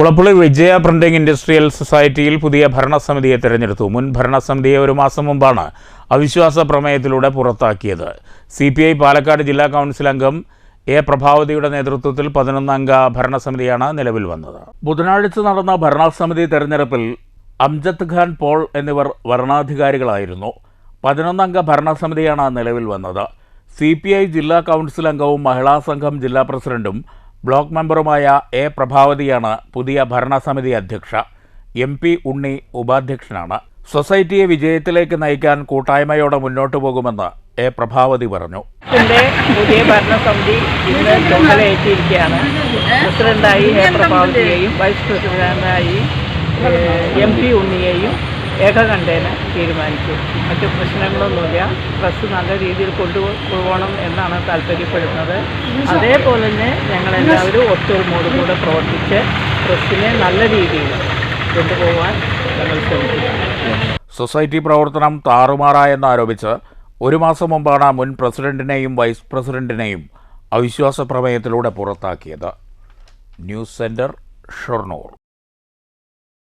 കുളപ്പുള്ളി വിജയ printing industrial സൊസൈറ്റിയിൽ പുതിയ ഭരണസമിതിയെ തിരഞ്ഞെടുത്തു. മുൻ ഭരണസമിതിയെ ഒരു മാസം മുമ്പാണ് അവിശ്വാസ പ്രമേയത്തിലൂടെ പുറത്താക്കിയത്. സി പി ഐ പാലക്കാട് ജില്ലാ കൗൺസിൽ അംഗം എ പ്രഭാവതിയുടെ നേതൃത്വത്തിൽ പതിനൊന്നംഗ ഭരണസമിതിയാണ് നിലവിൽ വന്നത്. ബുധനാഴ്ച നടന്ന ഭരണസമിതി തെരഞ്ഞെടുപ്പിൽ അംജദ് ഖാൻ പോൾ എന്നിവർ വരണാധികാരികളായിരുന്നു. പതിനൊന്നംഗ ഭരണസമിതിയാണ് നിലവിൽ വന്നത്. സി പി ഐ ജില്ലാ കൗൺസിൽ അംഗവും മഹിളാ സംഘം ജില്ലാ പ്രസിഡന്റും ബ്ലോക്ക് മെമ്പറുമായ എ പ്രഭാവതിയാണ് പുതിയ ഭരണസമിതി അധ്യക്ഷ. എം പി ഉണ്ണി ഉപാധ്യക്ഷനാണ്. സൊസൈറ്റിയെ വിജയത്തിലേക്ക് നയിക്കാൻ കൂട്ടായ്മയോടെ മുന്നോട്ടു പോകുമെന്ന് എ പ്രഭാവതി പറഞ്ഞു. പുതിയ ഭരണസമിതി ഇന്ന് ചുമതലയേറ്റിരിക്കുകയാണ് പ്രസിഡന്റായി എ പ്രഭാവതിയെയും വൈസ് പ്രസിഡന്റായി എം പി ഉണ്ണിയെയും ഏകകണ്ഠേന തീരുമാനിച്ചു. മറ്റു പ്രശ്നങ്ങളൊന്നുമില്ല പ്രസ് നല്ല രീതിയിൽ കൊണ്ടുപോകണം എന്നാണ് താല്പര്യപ്പെടുന്നത്. അതേപോലെ തന്നെ ഞങ്ങളെല്ലാവരും ഒത്തൊരുമോടും കൂടെ പ്രവർത്തിച്ച് ഡ്രസ്സിനെ നല്ല രീതിയിൽ കൊണ്ടുപോകാൻ ഞങ്ങൾ ശ്രമിക്കും സൊസൈറ്റി പ്രവർത്തനം താറുമാറായെന്നാരോപിച്ച് ഒരു മാസം മുമ്പാണ് മുൻ പ്രസിഡന്റിനെയും വൈസ് പ്രസിഡന്റിനെയും അവിശ്വാസ പ്രമേയത്തിലൂടെ പുറത്താക്കിയത്. News centre Shoranur.